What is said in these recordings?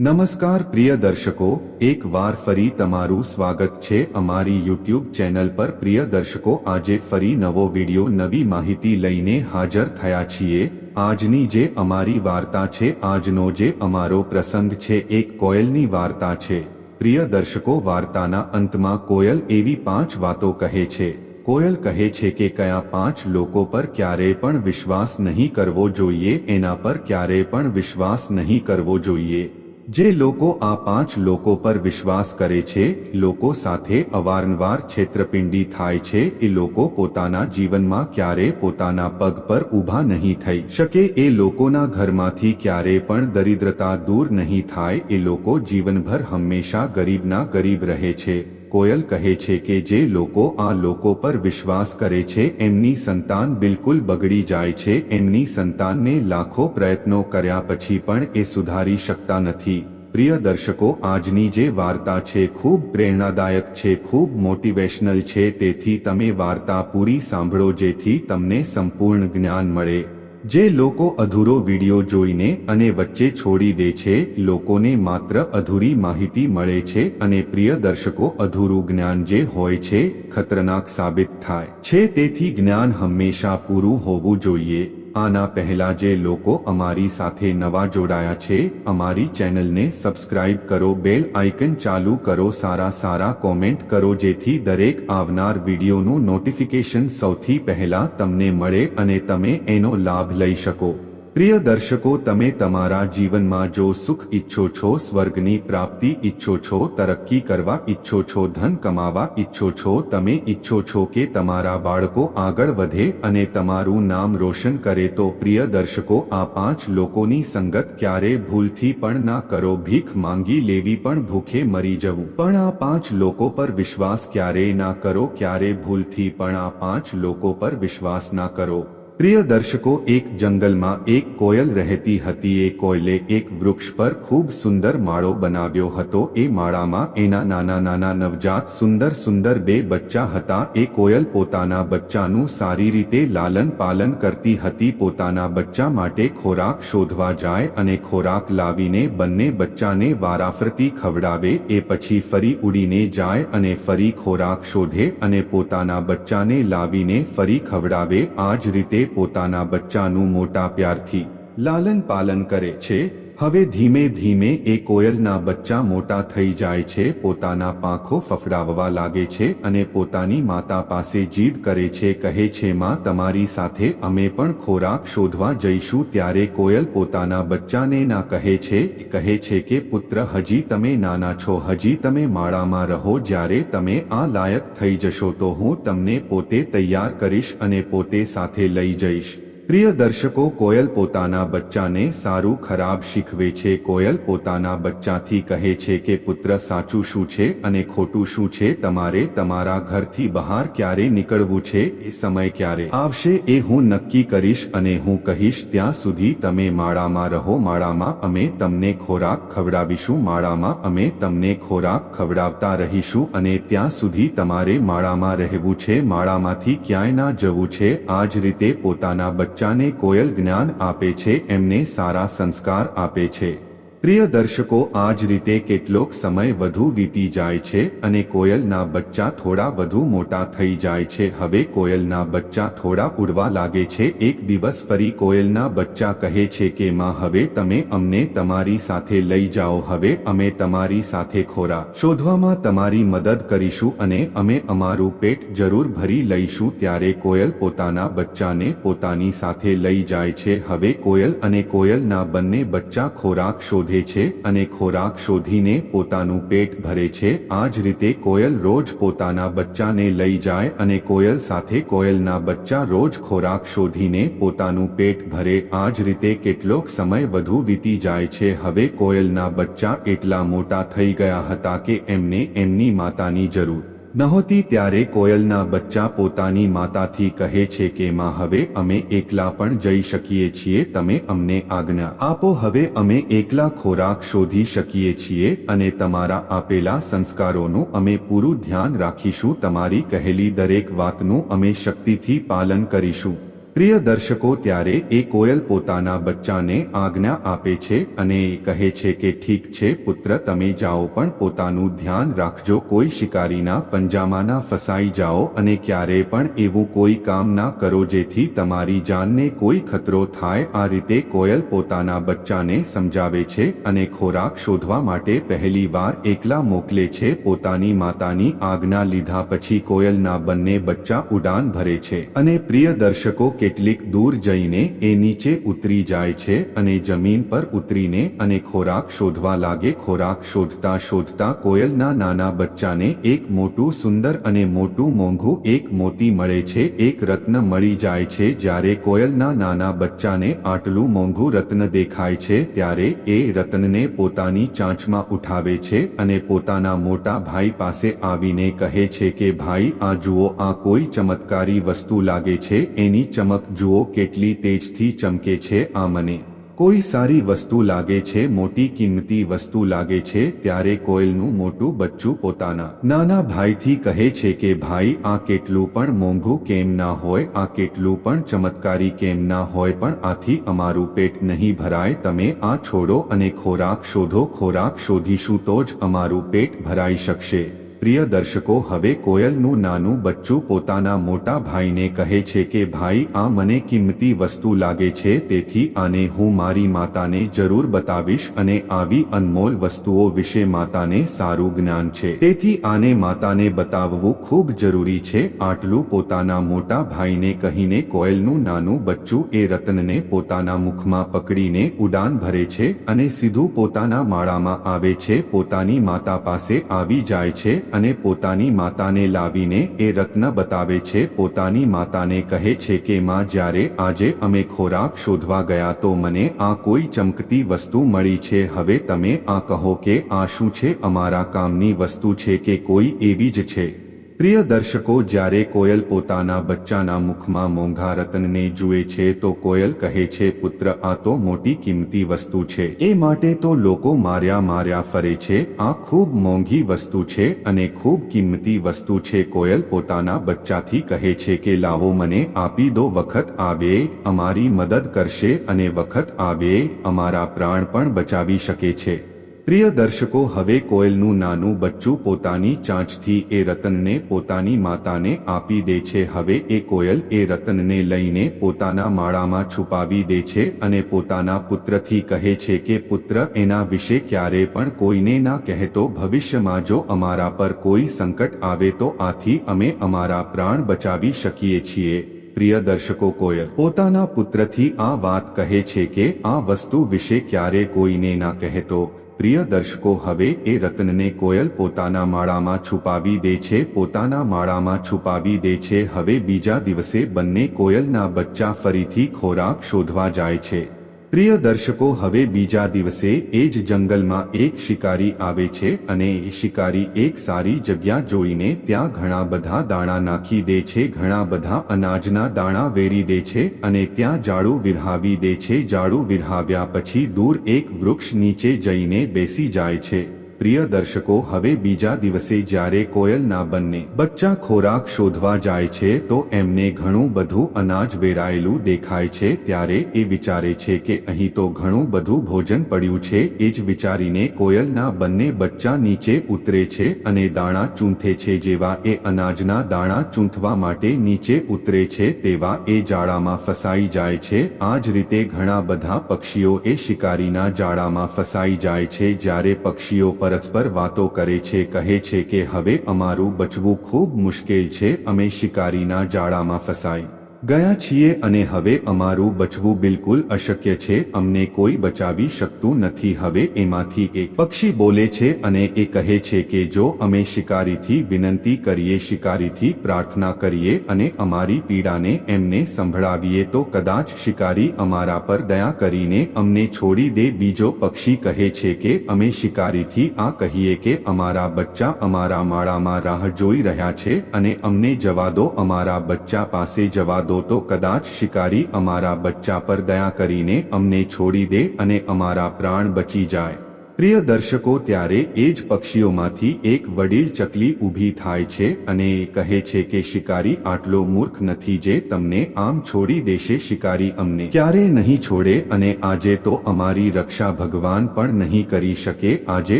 નમસ્કાર પ્રિય દર્શકો એક વાર ફરી તમારું સ્વાગત છે અમારી યુટ્યુબ ચેનલ પર પ્રિય દર્શકો આજે ફરી નવો વિડિયો નવી માહિતી લઈને હાજર થયા છીએ આજની જે અમારી વાર્તા છે આજનો જે અમારો પ્રસંગ છે એક કોયલની વાર્તા છે પ્રિય દર્શકો વાર્તાના અંતમાં કોયલ એવી પાંચ વાતો કહે છે કોયલ કહે છે કે કયા પાંચ લોકો પર ક્યારેય પણ વિશ્વાસ નહીં કરવો જોઈએ એના પર ક્યારેય પણ વિશ્વાસ નહીં કરવો જોઈએ જે લોકો આ પાંચ લોકો પર વિશ્વાસ કરે છે, લોકો સાથે અવારનવાર છેતરપિંડી થાય છે, એ લોકો પોતાના જીવનમાં ક્યારે પોતાના પગ પર ઊભા નહીં થઈ શકે, એ લોકોના ઘરમાંથી ક્યારે પણ દરિદ્રતા દૂર નહીં થાય, એ લોકો જીવનભર હંમેશા ગરીબના ગરીબ રહે છે. કોયલ કહે છે કે જે લોકો આ લોકો પર વિશ્વાસ કરે છે, એમની સંતાન બિલકુલ બગડી જાય છે, એમની સંતાનને લાખો પ્રયત્નો કર્યા પછી પણ એ સુધારી શકતા નથી. પ્રિય દર્શકો, આજની જે વાર્તા છે ખૂબ પ્રેરણાદાયક છે, ખૂબ મોટિવેશનલ છે, તેથી તમે વાર્તા પૂરી સાંભળો જેથી તમને સંપૂર્ણ જ્ઞાન મળે. જે લોકો અધૂરો વિડિયો જોઈને અને વચ્ચે છોડી દે છે, લોકોને માત્ર અધૂરી માહિતી મળે છે અને પ્રિય દર્શકો અધૂરું જ્ઞાન જે હોય છે, ખતરનાક સાબિત થાય છે. તેથી જ્ઞાન હંમેશા પૂરું હોવું જોઈએ. આના પહેલા જે લોકો અમારી સાથે નવા જોડાયા છે, અમારી ચેનલને સબસ્ક્રાઇબ કરો, બેલ આઇકન ચાલુ કરો, સારા સારા કોમેન્ટ કરો જેથી દરેક આવનાર વિડીયોનું નોટિફિકેશન સૌથી પહેલા તમને મળે અને તમે એનો લાભ લઈ શકો. પ્રિય દર્શકો, તમે તમારા જીવનમાં જો સુખ ઈચ્છો છો, સ્વર્ગની પ્રાપ્તિ ઈચ્છો છો, તરક્કી કરવા ઈચ્છો છો, ધન કમાવા ઈચ્છો છો, તમે ઈચ્છો છો કે તમારા બાળકો આગળ વધે અને તમારું નામ રોશન કરે, તો પ્રિય દર્શકો, આ પાંચ લોકોની સંગત ક્યારે ભૂલથી પણ ના કરો. ભીખ માંગી લેવી પણ ભૂખે મરી જવું. પણ આ પાંચ લોકો પર વિશ્વાસ ક્યારેય ના કરો ક્યારે ભૂલથી પણ આ પાંચ લોકો પર વિશ્વાસ ના કરો. પ્રિય દર્શકો, એક જંગલમાં એક કોયલ રહેતી હતી. એ કોયલે એક વૃક્ષ પર ખૂબ સુંદર માળો બનાવ્યો હતો. એ માળામાં એના નાના નાના નવજાત સુંદર સુંદર બે બચ્ચા હતા. એ કોયલ પોતાના બચ્ચાનું સારી રીતે લાલન પાલન કરતી હતી. પોતાના બચ્ચા માટે ખોરાક શોધવા જાય અને ખોરાક લાવીને બંને બચ્ચાને વારાફરતી ખવડાવે. એ પછી ફરી ઉડીને જાય અને ફરી ખોરાક શોધે અને પોતાના બચ્ચાને લાવીને ફરી ખવડાવે. આ જ રીતે પોતાના બચ્ચાનું મોટા પ્યારથી લાલન પાલન કરે છે હવે ધીમે ધીમે એ કોયલના બચ્ચા મોટા થઈ જાય છે, પોતાના પાંખો ફફડાવવા લાગે છે અને પોતાની માતા પાસે જીદ કરે છે, કહે છે, માં, તમારી સાથે અમે પણ ખોરાક શોધવા જઈશું. ત્યારે કોયલ પોતાના બચ્ચાને ના કહે છે કહે છે કે, પુત્ર, હજી તમે નાના છો, હજી તમે માળામાં રહો, જ્યારે તમે આ લાયક થઈ જશો તો હું તમને પોતે તૈયાર કરીશ અને પોતે સાથે લઈ જઈશ. પ્રિય દર્શકો, કોયલ પોતાના બચ્ચાને સારું ખરાબ શીખવે છે. કોયલ પોતાના બચ્ચાથી કહે છે કે, પુત્ર, સાચું શું છે અને ખોટું શું છે? તમારે તમારા ઘરથી બહાર ક્યારે નીકળવું છે? એ સમય ક્યારે આવશે? એ હું નક્કી કરીશ અને હું કહીશ, ત્યાં સુધી તમે માળામાં રહો. માળામાં અમે તમને ખોરાક ખવડાવીશું. માળામાં અમે તમને ખોરાક ખવડાવતા રહીશું અને ત્યાં સુધી તમારે માળામાં રહેવું છે. માળામાંથી ક્યાંય ના જવું છે. આ જ રીતે પોતાના બચ્ચા બચ્ચાને કોયલ જ્ઞાન આપે છે એમને સારા સંસ્કાર આપે છે. પ્રિય દર્શકો આ જ રીતે કેટલોક સમય વધુ વીતી જાય છે અને કોયલના બચ્ચા થોડા વધુ મોટા થઈ જાય છે. હવે કોયલના બચ્ચા થોડા ઉડવા લાગે છે. એક દિવસ ફરી કોયલના બચ્ચા કહે છે કે, માં, હવે તમે અમને તમારી સાથે લઈ જાઓ. હવે અમે તમારી સાથે ખોરા. શોધવામાં તમારી મદદ કરીશું અને અમે અમારું પેટ જરૂર ભરી લઈશું. ત્યારે કોયલ પોતાના બચ્ચાને પોતાની સાથે લઈ જાય છે. હવે કોયલ અને કોયલના બંને બચ્ચા ખોરાક શોધે શોધે છે અને ખોરાક શોધીને પોતાનું પેટ ભરે છે. આ જ રીતે કોયલ રોજ પોતાના બચ્ચાને લઈ જાય અને કોયલ સાથે કોયલના બચ્ચા રોજ ખોરાક શોધીને પોતાનું પેટ ભરે. આ જ રીતે કેટલોક સમય વધુ વીતી જાય છે. હવે કોયલના બચ્ચા એટલા મોટા થઈ ગયા હતા કે એમને એમની માતાની જરૂર નહોતી ત્યારે કોયલના બચ્ચા પોતાની માતાથી કહે છે કે, માં, હવે અમે એકલા પણ જઈ શકીએ છીએ, તમે અમને આજ્ઞા આપો, હવે અમે એકલા ખોરાક શોધી શકીએ છીએ અને તમારા આપેલા સંસ્કારોનું અમે પૂરું ધ્યાન રાખીશું, તમારી કહેલી દરેક વાતનું અમે શક્તિથી પાલન કરીશું. પ્રિય દર્શકો, ત્યારે એ કોયલ પોતાના બચ્ચાને આજ્ઞા આપે છે અને કહે છે કે, ઠીક છે, પુત્ર, તમે જાઓ, પણ પોતાનું ધ્યાન રાખજો. કોઈ શિકારીના પંજામાના ફસાઈ જાઓ અને ક્યારેય પણ એવું કોઈ કામ ના કરો જેથી તમારી જાનને કોઈ ખતરો થાય. આ રીતે કોયલ પોતાના બચ્ચાને સમજાવે છે અને ખોરાક શોધવા માટે પહેલી વાર એકલા મોકલે છે. પોતાની માતાની આજ્ઞા લીધા પછી કોયલના બંને બચ્ચા ઉડાન ભરે છે. અને પ્રિય દર્શકો કેટલીક દૂર જઈને એ નીચે ઉતરી જાય છે અને જમીન પર ઉતરીને અને ખોરાક શોધવા લાગે. ખોરાક શોધતા શોધતા કોયલના નાના બચ્ચાને એક મોટું સુંદર અને મોટું મોંઘું, એક મોતી મળે છે, એક રત્ન મળી જાય છે. જ્યારે કોયલના નાના બચ્ચાને આટલું મોંઘું રત્ન દેખાય છે, ત્યારે એ રત્નને પોતાની ચાંચમાં ઉઠાવે છે અને પોતાના મોટા ભાઈ પાસે આવીને કહે છે કે, ભાઈ, આ જુઓ, આ કોઈ ચમત્કારી વસ્તુ લાગે છે. એની ચમક જુઓ કેટલી તેજથી ચમકે છે આ મને. કોઈ સારી વસ્તુ લાગે છે, મોટી કિંમતી વસ્તુ લાગે છે, ત્યારે કોયલનું મોટું બચ્ચું પોતાના નાના ભાઈથી કહે છે કે, ભાઈ, આ કેટલું પણ મોંઘું કેમ ના હોય, આ કેટલું પણ ચમત્કારી કેમ ના હોય, પણ આથી અમારું પેટ નહીં ભરાય, તમે આ છોડો અને ખોરાક શોધો, ખોરાક શોધીશું તો જ અમારું પેટ ભરાઈ શકશે. પ્રિય દર્શકો, હવે કોયલનું નાનું બચ્ચું પોતાના મોટા ભાઈને કહે છે કે, ભાઈ, આ મને કિંમતી વસ્તુ લાગે છે, તેથી આને હું મારી માતાને જરૂર બતાવીશ અને આવી અનમોલ વસ્તુઓ વિશે માતાને સારું જ્ઞાન છે. તેથી આને માતાને બતાવવું ખૂબ જરૂરી છે. આટલું પોતાના મોટા ભાઈને કહીને કોયલનું નાનું બચ્ચું એ રતનને પોતાના મુખમાં પકડીને ઉડાન ભરે છે અને સીધું પોતાના માળામાં આવે છે. પોતાની માતા પાસે આવી જાય છે અને પોતાની માતાને લાવીને એ રત્ન બતાવે છે. પોતાની માતાને કહે છે કે, માં, જ્યારે આજે અમે ખોરાક શોધવા ગયા તો મને આ કોઈ ચમકતી વસ્તુ મળી છે. હવે તમે આ કહો કે આ શું છે? અમારા કામની વસ્તુ છે કે કોઈ એવી જ છે. પ્રિય દર્શકો, જ્યારે કોયલ પોતાના બચ્ચાના મુખમાં મોંઘા રતનને જુએ છે, તો કોયલ કહે છે, પુત્ર, આ તો મોટી કિંમતી વસ્તુ છે. એ માટે તો લોકો માર્યા માર્યા ફરે છે. આ ખૂબ મોંઘી વસ્તુ છે અને ખૂબ કિંમતી વસ્તુ છે. કોયલ પોતાના બચ્ચાથી કહે છે કે, લાવો મને, આપી દો વખત આવે, અમારી મદદ કરશે અને વખત આવે, અમારા પ્રાણ પણ બચાવી શકે છે. પ્રિય દર્શકો, હવે કોયલનું નાનું બચ્ચું પોતાની ચાંચથી એ રતનને પોતાની માતાને આપી દે છે. હવે એ કોયલ એ રતનને લઈને પોતાના માળામાં છુપાવી દે છે અને પોતાના પુત્રથી કહે છે કે, પુત્ર, એના વિશે ક્યારે પણ કોઈને ના કહેતો. ભવિષ્યમાં જો અમારા પર કોઈ સંકટ આવે તો આથી અમે અમારા પ્રાણ બચાવી શકીએ છીએ. પ્રિય દર્શકો, કોયલ પોતાના પુત્રથી આ વાત કહે છે કે, આ વસ્તુ વિશે ક્યારે કોઈને ના કહેતો. પ્રિય દર્શકો, હવે એ રત્નને કોયલ પોતાના માળામાં છુપાવી દે છે, પોતાના માળામાં છુપાવી દે છે, હવે બીજા દિવસે બંને કોયલના બચ્ચા ફરીથી ખોરાક શોધવા જાય છે. પ્રિય દર્શકો, હવે બીજા દિવસે એ જ જંગલમાં એક શિકારી આવે છે અને એ શિકારી એક સારી જગ્યા જોઈને ત્યાં ઘણા બધા દાણા નાખી દે છે, ઘણા બધા અનાજના દાણા વેરી દે છે અને ત્યાં જાડું વિરહાવી દે છે. જાડું વિરહાવ્યા પછી દૂર એક વૃક્ષ નીચે જઈને બેસી જાય છે. પ્રિય દર્શકો, હવે બીજા દિવસે જ્યારે કોયલના બંને બચ્ચા ખોરાક શોધવા જાય છે, તો એમને ઘણું બધું અનાજ વેરાયેલું દેખાય છે, ત્યારે એ વિચારે છે કે અહીં તો ઘણું બધું ભોજન પડ્યું છે, એ જ વિચારીને કોયલના બંને બચ્ચા નીચે ઉતરે છે અને દાણા ચૂંથે છે જેવા એ અનાજના દાણા ચૂંથવા માટે નીચે ઉતરે છે, તેવા એ જાળામાં ફસાઈ જાય છે, આ જ રીતે ઘણા બધા પક્ષીઓ એ શિકારીના જાળામાં ફસાઈ જાય છે, જ્યારે પક્ષીઓ પરસ્પર વાતો કરે છે, કહે છે કે, હવે અમારું બચવું ખૂબ મુશ્કેલ છે, અમે શિકારીના જાળામાં ફસાઈ. ગયા છીએ અને હવે અમારું બચવું બિલકુલ અશક્ય છે, અમને કોઈ બચાવી શકતું નથી. હવે એમાંથી એક પક્ષી બોલે છે અને એ કહે છે કે જો અમે શિકારીથી વિનંતી કરીએ, શિકારીથી પ્રાર્થના કરીએ અને અમારી પીડાને એમને સંભળાવીએ, તો કદાચ શિકારી અમારા પર દયા કરીને અમને છોડી દે. બીજો પક્ષી કહે છે કે અમે શિકારીથી આ કહીએ કે અમારા બચ્ચા અમારા માળામાં રાહ જોઈ રહ્યા છે અને અમને જવા દો, અમારા બચ્ચા પાસે જવા દો. તો કદાચ શિકારી અમારા બચ્ચા પર દયા કરીને અમને છોડી દે અને અમારા પ્રાણ બચી જાય. પ્રિય દર્શકો, ત્યારે એ જ પક્ષીઓમાંથી એક વડીલ ચકલી ઊભી થાય છે અને કહે છે કે, શિકારી આટલો મૂર્ખ નથી જે તમને આમ છોડી દેશે, શિકારી અમને ક્યારે નહીં છોડે અને આજે તો અમારી રક્ષા ભગવાન પણ નહીં કરી શકે, આજે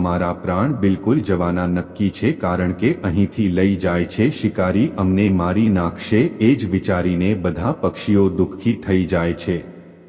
અમારા પ્રાણ બિલકુલ જવાના નક્કી છે, કારણ કે અહીંથી લઈ જાય છે, શિકારી અમને મારી નાખશે, એ જ વિચારીને બધા પક્ષીઓ દુઃખી થઈ જાય છે.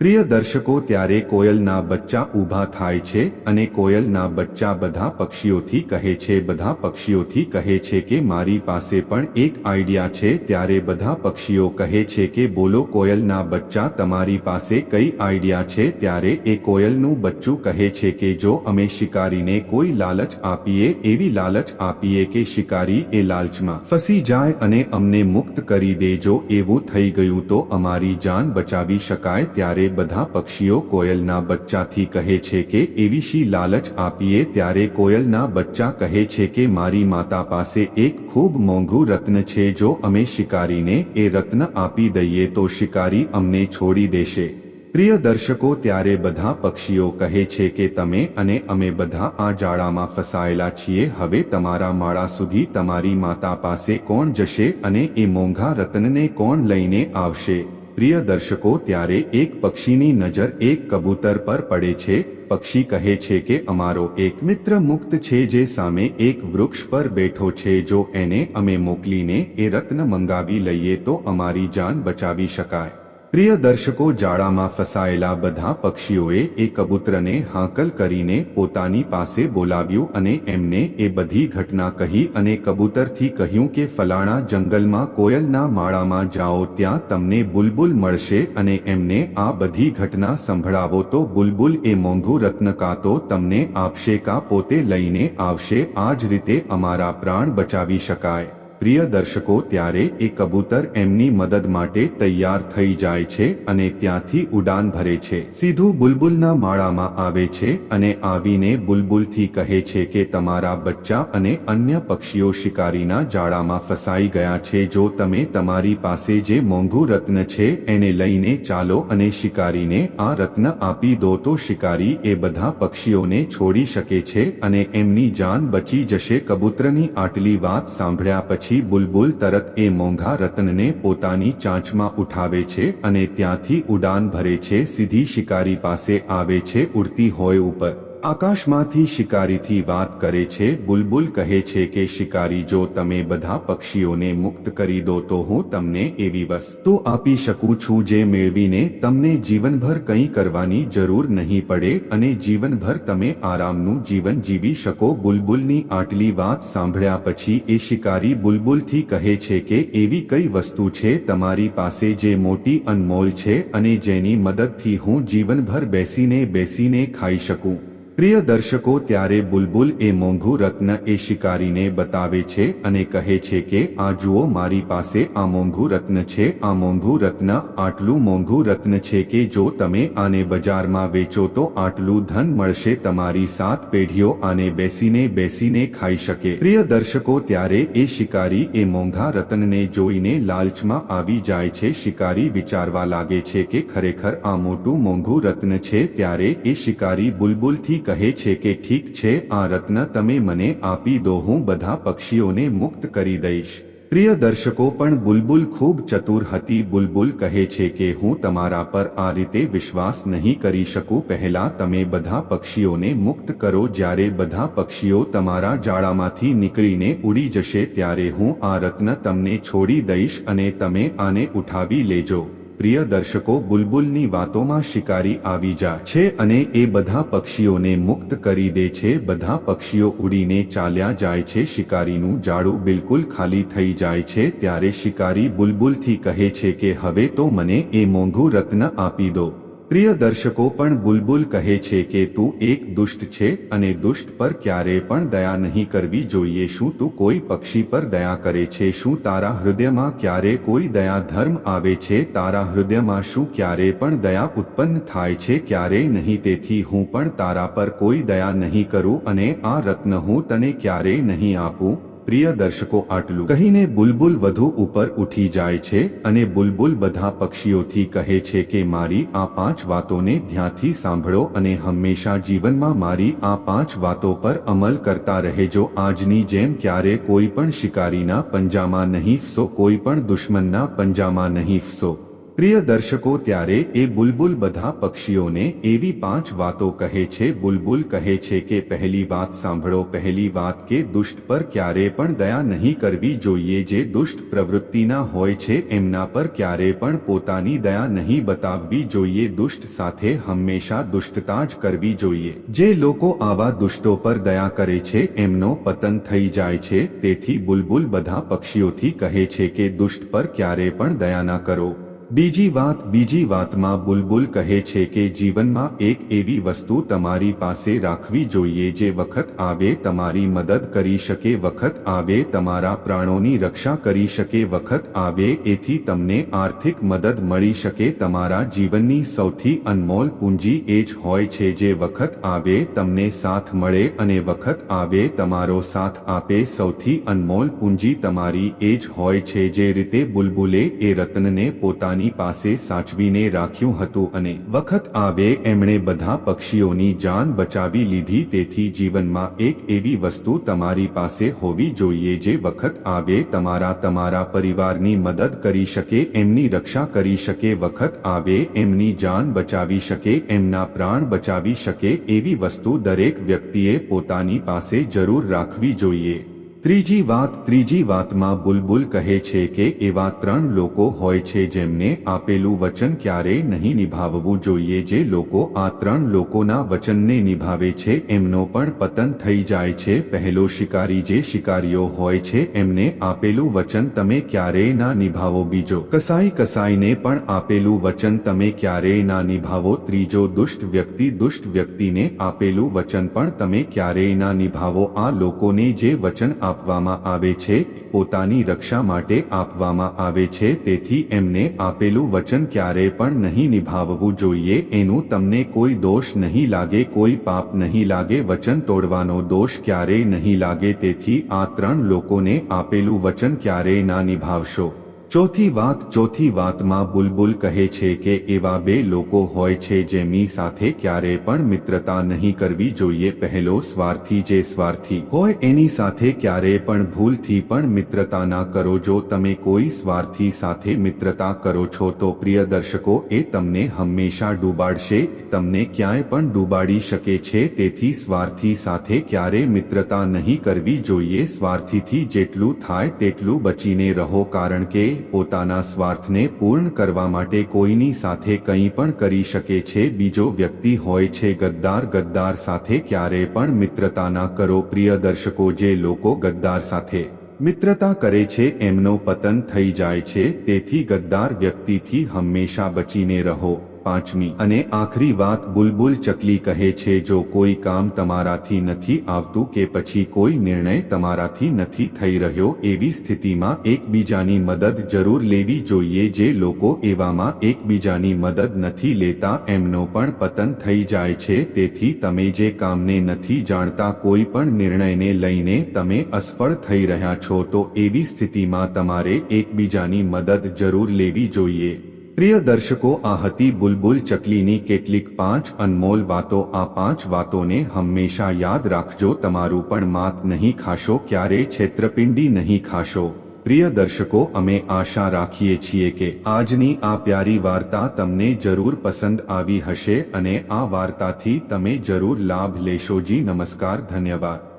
પ્રિય દર્શકો, ત્યારે કોયલના બચ્ચા ઊભા થાય છે અને કોયલના બચ્ચા બધા પક્ષીઓથી કહે છે, બધા પક્ષીઓથી કહે છે કે મારી પાસે પણ એક આઈડિયા છે. ત્યારે બધા પક્ષીઓ કહે છે કે, બોલો, કોયલના બચ્ચા, તમારી પાસે કઈ આઈડિયા છે? ત્યારે એ કોયલનું બચ્ચું કહે છે કે, જો અમે શિકારીને કોઈ લાલચ આપીએ, એવી લાલચ આપીએ કે શિકારી એ લાલચમાં ફસી જાય અને અમને મુક્ત કરી દેજો. એવું થઈ ગયું તો અમારી જાન બચાવી શકાય. ત્યારે બધા પક્ષીઓ કોયલના બચ્ચાથી કહે છે કે, એવી શી લાલચ આપીએ ત્યારે કોયલના બચ્ચા કહે છે કે, મારી માતા પાસે એક ખૂબ મોંઘું રત્ન છે જો અમે શિકારીને એ રત્ન આપી દઈએ તો શિકારી અમને છોડી દેશે. પ્રિય દર્શકો, ત્યારે બધા પક્ષીઓ કહે છે કે, તમે અને અમે બધા આ જાળામાં ફસાયેલા છીએ. હવે તમારા માળા સુધી તમારી માતા પાસે કોણ જશે અને એ મોંઘા રત્નને કોણ લઈને આવશે? પ્રિય દર્શકો, ત્યારે એક પક્ષીની નજર એક કબૂતર પર પડે છે. પક્ષી કહે છે કે અમારો એક મિત્ર મુક્ત છે જે સામે એક વૃક્ષ પર બેઠો છે. જો એને અમે મોકલીને એ રત્ન મંગાવી લઈએ તો અમારી જાન બચાવી શકાય. પ્રિય દર્શકો જાળામાં ફસાયેલા બધા પક્ષીઓએ એ કબૂતરને હાંકલ કરીને પોતાની પાસે બોલાવ્યું અને એમને એ બધી ઘટના કહી અને કબૂતરથી કહ્યું કે, ફલાણા જંગલમાં કોયલના માળામાં જાઓ, ત્યાં તમને બુલબુલ મળશે અને એમને આ બધી ઘટના સંભળાવો તો બુલબુલ એ મોંઘું રત્ન કાં તો તમને આપશે કાં પોતે લઈને આવશે, આ જ રીતે અમારા પ્રાણ બચાવી શકાય. પ્રિય દર્શકો, ત્યારે એ કબૂતર એમની મદદ માટે તૈયાર થઈ જાય છે અને ત્યાંથી ઉડાન ભરે છે. સીધું બુલબુલના માળામાં આવે છે અને આવીને બુલબુલથી કહે છે કે, તમારા બચ્ચા અને અન્ય પક્ષીઓ શિકારીના જાળામાં ફસાઈ ગયા છે. જો તમે તમારી પાસે જે મોંઘું રત્ન છે, એને લઈને ચાલો અને શિકારીને આ રત્ન આપી દો, તો શિકારી એ બધા પક્ષીઓને છોડી શકે છે અને એમની જાન બચી જશે. કબૂતરની આટલી વાત સાંભળ્યા પછી પછી બુલબુલ તરત એ મોંઘા રત્નને પોતાની ચાંચમાં ઉઠાવે છે અને ત્યાંથી ઉડાન ભરે છે, સીધી શિકારી પાસે આવે છે, ઉડતી હોય ઉપર. આકાશમાંથી શિકારીથી વાત કરે છે, બુલબુલ કહે છે કે, શિકારી, જો તમે બધા પક્ષીઓને મુક્ત કરી દો, તો હું તમને એવી વસ્તુ આપી શકું છું જે મેળવીને તમને જીવનભર કંઈ કરવાની જરૂર નહીં પડે અને જીવનભર તમે આરામનું જીવન જીવી શકો. બુલબુલની આટલી વાત સાંભળ્યા પછી એ શિકારી બુલબુલથી કહે છે કે, એવી કઈ વસ્તુ છે તમારી પાસે જે મોટી અનમોલ છે અને જેની મદદથી હું જીવનભર બેસીને બેસીને ખાઈ શકું? પ્રિય દર્શકો, ત્યારે બુલબુલ એ મોંઘું રત્ન એ શિકારીને બતાવે છે અને કહે છે કે, આ જુઓ, મારી પાસે આ મોંઘું રત્ન છે, આ મોંઘું રત્ન, આટલું મોંઘું રત્ન છે કે જો તમે આને બજારમાં વેચો તો આટલું ધન મળશે તમારી સાત પેઢીઓ આને બેસીને બેસીને ખાઈ શકે. પ્રિય દર્શકો, ત્યારે એ શિકારી એ મોંઘા રત્નને જોઈને લાલચમાં આવી જાય છે. શિકારી વિચારવા લાગે છે કે, ખરેખર આ મોટું મોંઘું રત્ન છે. ત્યારે એ શિકારી બુલબુલથી કહે છે કે ઠીક છે, આ રત્ન તમે મને આપી દો, હું બધા પક્ષીઓને મુક્ત કરી દઈશ. પ્રિય દર્શકો, પણ બુલબુલ ખૂબ ચતુર હતી. બુલબુલ કહે છે કે હું તમારા પર આ રીતે વિશ્વાસ નહીં કરી શકું. પહેલા તમે બધા પક્ષીઓને મુક્ત કરો. જ્યારે બધા પક્ષીઓ તમારા જાળામાંથી નીકળીને ઉડી જશે, ત્યારે હું આ રત્ન તમને છોડી દઈશ અને તમે આને ઉઠાવી લેજો. પ્રિય દર્શકો, બુલબુલની વાતોમાં શિકારી આવી જાય છે અને એ બધા પક્ષીઓને મુક્ત કરી દે છે. બધા પક્ષીઓ ઉડીને ચાલ્યા જાય છે. શિકારીનું જાડું બિલકુલ ખાલી થઈ જાય છે. ત્યારે શિકારી બુલબુલથી કહે છે કે, હવે તો મને એ મોંઘું રત્ન આપી દો. પ્રિય દર્શકો પણ બુલબુલ કહે છે કે તું એક દુષ્ટ છે અને દુષ્ટ પર ક્યારે પણ દયા નહીં કરવી જોઈએ. શું તું કોઈ પક્ષી પર દયા કરે છે? શું તારા હૃદયમાં ક્યારે કોઈ દયા ધર્મ આવે છે? તારા હૃદયમાં શું ક્યારે પણ દયા ઉત્પન્ન થાય છે? ક્યારે નહીં? તેથી હું પણ તારા પર કોઈ દયા નહીં કરું અને આ રત્ન હું તને ક્યારેય નહીં આપું? પ્રિય દર્શકો, આટલું કહીને બુલબુલ વધુ ઉપર ઉઠી જાય છે અને બુલબુલ બધા પક્ષીઓથી કહે છે કે, મારી આ પાંચ વાતોને ધ્યાનથી સાંભળો અને હંમેશા જીવનમાં મારી આ પાંચ વાતો પર અમલ કરતા રહેજો. આજની જેમ ક્યારે કોઈ પણ શિકારીના પંજામાં નહીં ફસો, કોઈ પણ દુશ્મનના પંજામાં નહીં ફસો. પ્રિય દર્શકો, ત્યારે એ બુલબુલ બધા પક્ષીઓને એવી પાંચ વાતો કહે છે. બુલબુલ કહે છે કે, પહેલી વાત સાંભળો, પહેલી વાત કે દુષ્ટ પર ક્યારે પણ દયા નહીં કરવી જોઈએ. જે દુષ્ટ પ્રવૃત્તિના હોય છે, એમના પર ક્યારે પણ પોતાની દયા નહીં બતાવવી જોઈએ. દુષ્ટ સાથે હંમેશા દુષ્ટતા જ કરવી જોઈએ. જે લોકો આવા દુષ્ટો પર દયા કરે છે, એમનો પતન થઈ જાય છે. તેથી બુલબુલ બધા પક્ષીઓથી કહે છે કે, દુષ્ટ પર ક્યારે પણ દયા ના કરો. બીજી વાત, બીજી વાતમાં બુલબુલ કહે છે કે જીવનમાં એક એવી વસ્તુ તમારી પાસે રાખવી જોઈએ જે વખત આવે તમારી મદદ કરી શકે, વખત આવે તમારા પ્રાણોની રક્ષા કરી શકે, વખત આવે એથી તમને આર્થિક મદદ મળી શકે. તમારા જીવનની સૌથી અનમોલ પૂંજી એ જ હોય છે જે વખત આવે તમને સાથ મળે અને વખત આવે તમારો સાથ આપે. સૌથી અનમોલ પૂંજી તમારી એ જ હોય છે જે રીતે બુલબુલે એ રત્નને પોતાની પોતાની પાસે સાચવીને રાખ્યું હતું અને વખત આવે એમણે બધા પક્ષીઓની જાન બચાવી લીધી. તેથી જીવનમાં એક એવી વસ્તુ તમારી પાસે હોવી જોઈએ જે વખત આવે તમારા તમારા પરિવારની મદદ કરી શકે, એમની રક્ષા કરી શકે, વખત આવે એમની જાન બચાવી શકે, એમના પ્રાણ બચાવી શકે, એવી વસ્તુ દરેક વ્યક્તિએ પોતાની પાસે જરૂર રાખવી જોઈએ. ત્રીજી વાત ત્રીજી વાતમાં બુલબુલ કહે છે કે એવા ત્રણ લોકો હોય છે જેમને આપેલું વચન ક્યારેય નહીં નિભાવવું જોઈએ જે લોકો આ ત્રણ લોકોના વચનને નિભાવે છે. એમનો પણ પતન થઈ જાય છે. પહેલો શિકારી જે શિકારીઓ હોય છે એમને આપેલું વચન તમે ક્યારેય ના નિભાવો. બીજો કસાઈ કસાઈને પણ આપેલું વચન તમે ક્યારેય ના નિભાવો. ત્રીજો દુષ્ટ વ્યક્તિ દુષ્ટ વ્યક્તિને આપેલું વચન પણ તમે ક્યારેય ના નિભાવો. આ લોકોને જે વચન આપવામાં આવે છે, પોતાની રક્ષા માટે આપવામાં આવે છે, તેથી એમને આપેલું વચન ક્યારેય પણ નહીં નિભાવવું જોઈએ, એનું તમને કોઈ દોષ નહીં લાગે, કોઈ પાપ નહીં લાગે, વચન તોડવાનો દોષ ક્યારેય નહીં લાગે, તેથી આ ત્રણ લોકોને આપેલું વચન ક્યારેય ના નિભાવશો. ચોથી વાત ચોથી વાતમાં બુલબુલ કહે છે કે એવા બે લોકો હોય છે જેમની સાથે ક્યારે પણ મિત્રતા નહીં કરવી જોઈએ. પહેલો સ્વાર્થી જે સ્વાર્થી હોય એની સાથે ક્યારે પણ ભૂલથી પણ મિત્રતા ના કરો. જો તમે કોઈ સ્વાર્થી સાથે મિત્રતા કરો છો તો પ્રિય દર્શકો, એ તમને હંમેશા ડૂબાડશે, તમને ક્યાંય પણ ડૂબાડી શકે છે. તેથી સ્વાર્થી સાથે ક્યારે મિત્રતા નહીં કરવી જોઈએ. સ્વાર્થીથી જેટલું થાય તેટલું બચીને રહો. કારણ કે પોતાના સ્વાર્થને પૂર્ણ કરવા માટે કોઈની સાથે કંઈ પણ કરી શકે છે, બીજો વ્યક્તિ હોય છે, ગદ્દાર ગદ્દાર સાથે ક્યારે પણ મિત્રતા ના કરો. પ્રિય દર્શકો, જે લોકો ગદ્દાર સાથે મિત્રતા કરે છે, એમનો પતન થઈ જાય છે, તેથી ગદ્દાર વ્યક્તિથી હંમેશા બચીને રહો. પાંચમી અને આખરી વાત બુલબુલ ચકલી કહે છે, જો કોઈ કામ તમારાથી નથી આવતું કે પછી કોઈ નિર્ણય તમારાથી નથી થઈ રહ્યો, એવી સ્થિતિમાં એકબીજાની મદદ જરૂર લેવી જોઈએ. જે લોકો એવામાં એકબીજાની મદદ નથી લેતા, એમનો પણ પતન થઈ જાય છે. તેથી તમે જે કામને નથી જાણતા, કોઈ પણ નિર્ણયને લઈને તમે અસફળ થઈ રહ્યા છો, તો એવી સ્થિતિમાં તમારે એકબીજાની મદદ જરૂર લેવી જોઈએ. પ્રિય દર્શકો, આ હતી બુલબુલ ચકલીની કેટલીક પાંચ અનમોલ વાતો. આ પાંચ વાતોને હંમેશા યાદ રાખજો. તમારું પણ માત નહીં ખાશો ક્યારે છેતરપિંડી નહીં ખાશો. પ્રિય દર્શકો, અમે આશા રાખીએ છીએ કે આજની આ પ્યારી વાર્તા તમને જરૂર પસંદ આવી હશે અને આ વાર્તાથી તમે જરૂર લાભ લેશો જી. નમસ્કાર, ધન્યવાદ.